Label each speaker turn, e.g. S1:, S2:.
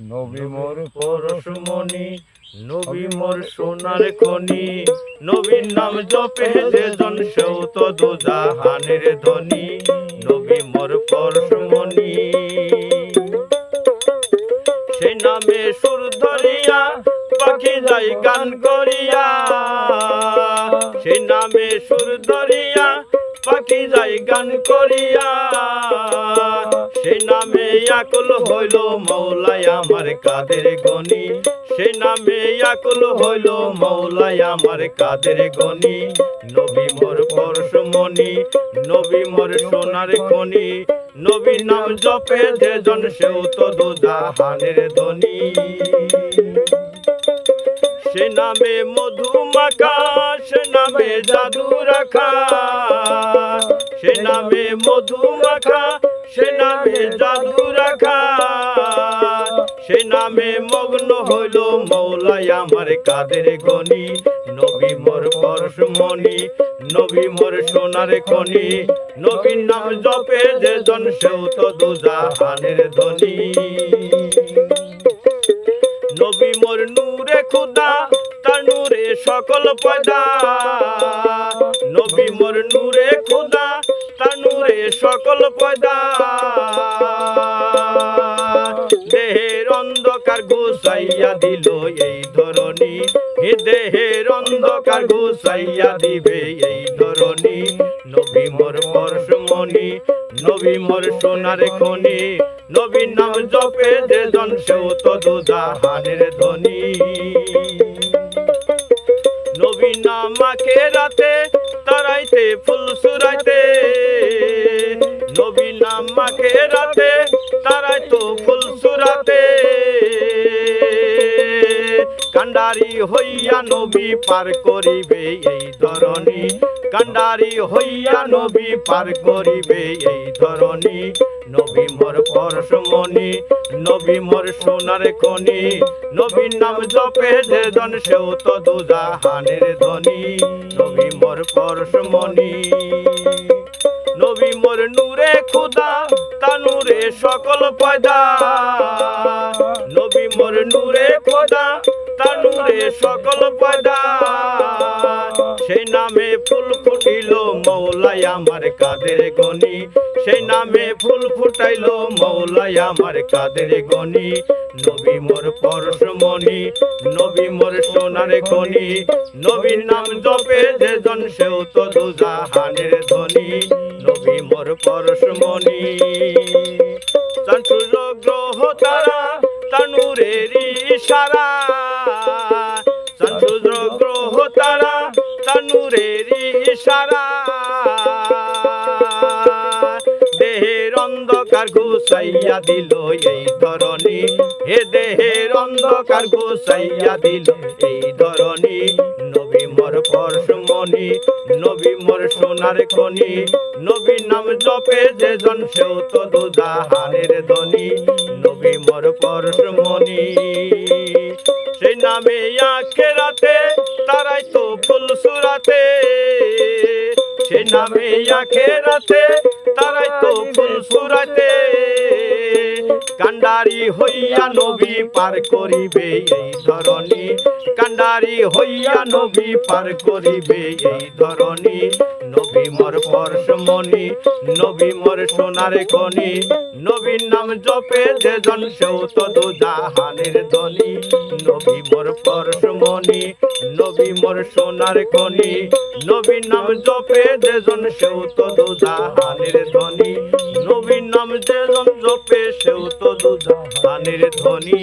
S1: নবী মোর
S2: পরশমণি, নবী মোর সোনার খনি। নবীর নাম জপে যে জন সেও তো দুজাহানের ধনী। নবী মোর পরশমণি। সে নামে সুর ধরিয়া, পাখি যাই গান করিয়া। সে নামে সুর ধরিয়া পাখি যাই গান করিয়া, সে নামে আকুল হইল মৌলাই আমার কাদের গনি। সে নামে আকুল হইল মৌলাই আমার কাদের গনি। নবী মোর পরশমণি, নবী মোর সোনার খনি। নবী নাম জপে যে জন সেও তো দুজাহানের ধনী। সে নামে মধু মাখা সে নামে জাদু রাখা সে নামে মধু মাখা সে নামে জাদু রাখা সে নামে মগ্ন হইল মৌলাই আমার কাদের গনি। নবী মোর পরশমণি নবী মোর সোনার খনি। নবীর নাম জপে যে জন সেও তো দুজাহানের ধনী। নবী মোর নূরে খুদা, তার নূরে সকল পয়দা। নবী মোর নূরে খুদা সকল পয়দা দেহের অন্ধকার ঘুষাইয়া দিল এই ধরনী দেহের অন্ধকার ঘুষাইয়া দিবে এই ধরনী নবী মোর পরশমণি নবী মোর সোনার খনি। নবীর নাম জপে যে জন সেও তো দুজাহানের ধনী। নবী নামাকে রাতে তারাইতে, ফুল সুরাইতে তারাই তো কান্ডারি হইয়া নবী পার করিবে এই ধরনী কান্ডারি হইয়া নবী পার করিবে এই ধরনী নবী মোর পরশমণি, নবী মোর সোনার খনি। নবীর নাম জপে যে জন সেও তো দুজাহানের ধনী। নবী মোর পরশমণি, নবী মোর নূরে খুদা তানুরে সকল পয়দা। নবী মোর নূরে খোদা তানুরে সকল পয়দা। সেই নামে ফুল ফুটিল মৌলাই আমার কাদের গনি। সেই নামে ফুল ফুটাইল মৌলাই আমার কাদের গনি। নবী মোর পরশমণি নবী মোর সোনার খনি। নবীর নাম জপে যে জন সেও তো দুজাহানের ধনী। মোর পরশমণি চন্দ্র গ্রহ তারা, তানুরের ইশারা। চন্দ্র গ্রহ তারা, তানুরের ইশারা। দেহের অন্ধকার ঘুষাইয়া দিল এই ধরনী হে দেহের অন্ধকার ঘুষাইয়া দিল এই ধরনী পরশমণি নবী মোর সোনার খনি। নবী নাম জপে যে জন, সেও তো দুজাহানের ধনী। নবী মোর পরশমণি সেই নামে আখে রাতে, তারাই তো ফুল সুরাতে। সে নামে আখে রাতে, তারাই তো ফুল সুরাতে। কান্ডারি হইয়া নবী পার করিবে এই ধরনী কান্ডারি হইয়া নবী পার করিবে এই ধরনী নবী মোর পরশমণি নবী মোর সোনার খনি নবীর নাম জপে যে জন সেও তো জাহানের দলি নবী মোর পরশমণি, নবী মোর সোনার খনি। নবীর নাম জপে যে জন সেও তো জাহানের দলি নবীর নাম যে জন জপে সেও তো জাহানের ধনী।